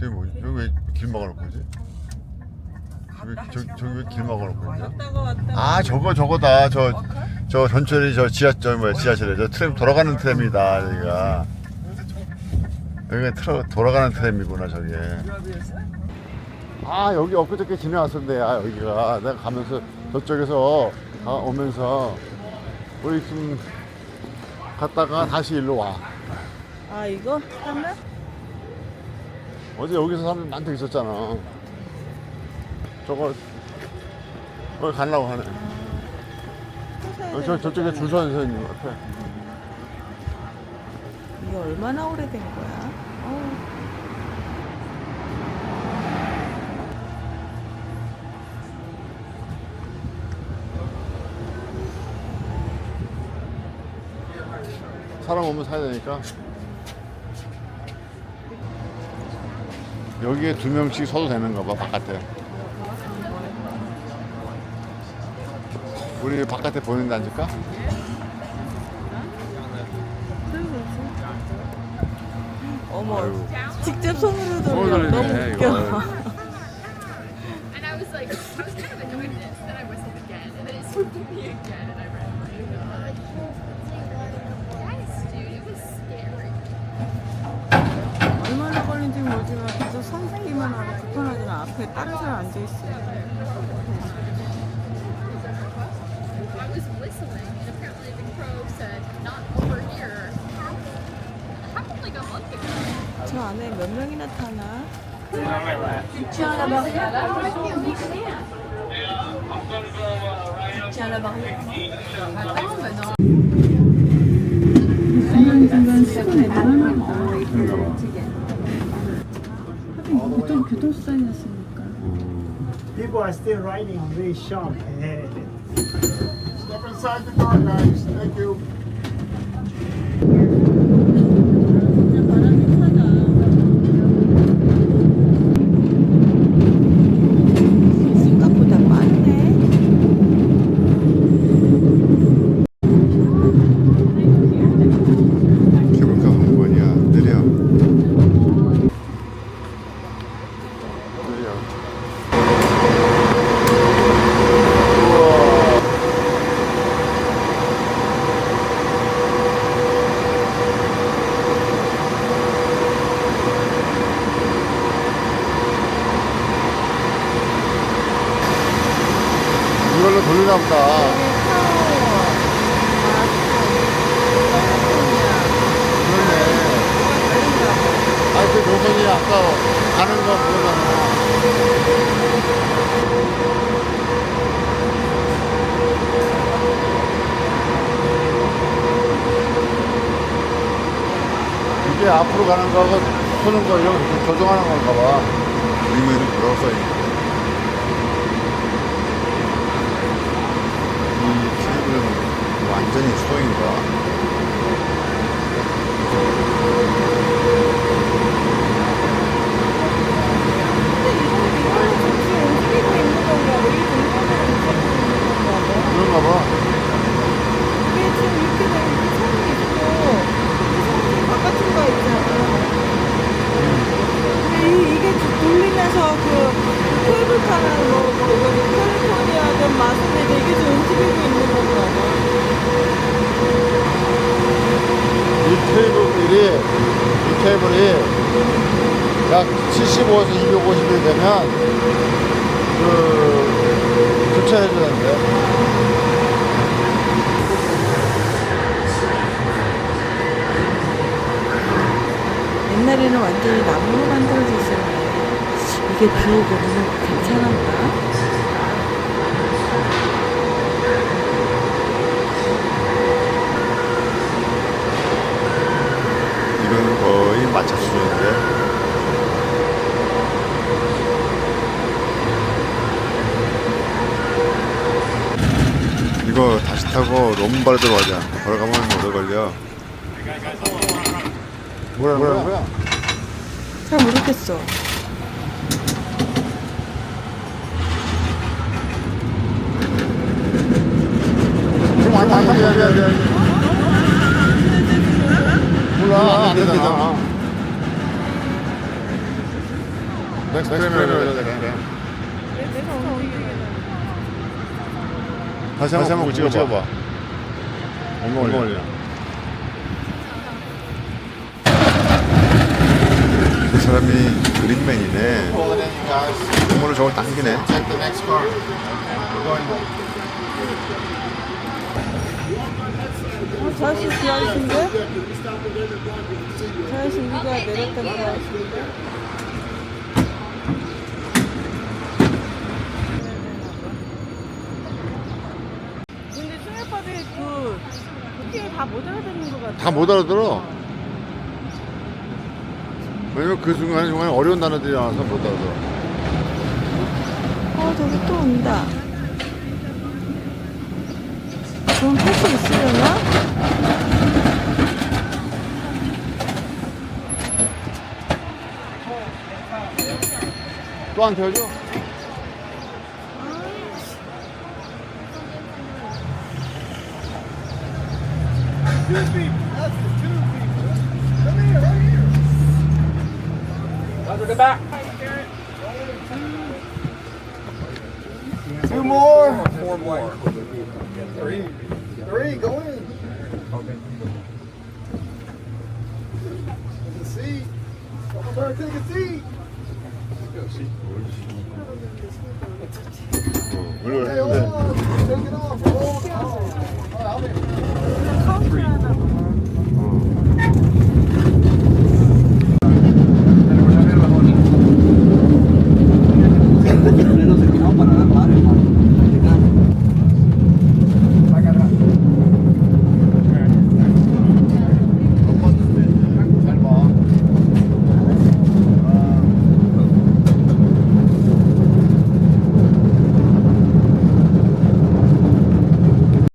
저기 뭐지? 여기 왜 길 막아놓고 있지? 저기, 저, 저기 왜 길 막아놓고 있냐? 왔다가 왔다가 아 저거 저거다. 저저 전철이 저 지하 저 뭐야 지하철에 저 트램 돌아가는 트램이다 여기가. 여기가 트러, 돌아가는 트램이구나 저게. 아 여기 엊그저께 지나왔었는데 아 여기가. 내가 가면서 저쪽에서 가, 오면서 우리 좀 갔다가 다시 일로 와. 아 이거? 하나? 어제 여기서 사람들 많다 있었잖아. 저거 거기 가려고 하네. 어, 저, 저쪽에 줄 서서 있는 것 같아. 이게 얼마나 오래된 거야? 어우, 사람 오면 사야 되니까 여기에 두 명씩 서도 되는가 봐 바깥에 우리 바깥에 보이는데 앉을까? 어머 아이고. 직접 손으로 돌려 너무 돌리네, 웃겨 이거. And I was like, I was kind of enjoying this. Then I whistled again, and then it swooped me again, and I ran away. Yes, dude, it was scary. 얼마나 걸린지 모르지만 계속 선생님만 하고 앞에 다른 사람 month ago. 저 안에 몇 명이나 타나? 보통 교통수단이었으니까 People are still riding very sharp. Eh, Step inside the car guys Thank you 돌리나 보다. 그러네. 아니 그 노선이 아까 가는 거 보잖아 이게 앞으로 가는 거하고 서는 거 이런 거 조정하는 건가 봐. 의미는 뭐라고 써있네 이 테이블은 완전히 수동인가? 75에서 250이 되면 그 교체해 주는데 옛날에는 완전히 나무로 만들어져 있었는데 이게 비 오고 는 괜찮은가? 이건 거의 마차 수준인데. 이거 다시 타고 롬바르드로 가자. 걸어가면 오래 걸려. 뭐라 뭐라 뭐야? 잘 모르겠어. 아니 아니 아니 아니 아니. 몰라 안 되잖아. 넥스트 프레미어 내가 움직이게 다시 한번 한번 찍어봐. 찍어봐. 얼마 걸리나? 그 사람이 그린맨이네. 공문을 저걸 당기네. 어, 저 아저씨 그 아저씨인데? 저 아저씨 우리가 내렸던 그 아저씨인데 충격파들이 그 느낌이 다 못 알아듣는 것 같아. 다 못 알아들어. 왜냐면 그 순간에 정말 어려운 단어들이 나와서 못 알아들어. 어, 저기 또 온다. 그럼 탈수 있으려나? 또 안 태워줘? two people. That's the two people. Come here, right here. Under the back. Two, more. Four more. Three. Three. Go in. Okay. Take a seat. Someone better take a seat. Hey, hold on. Take it off. Hold on. All right, I'll be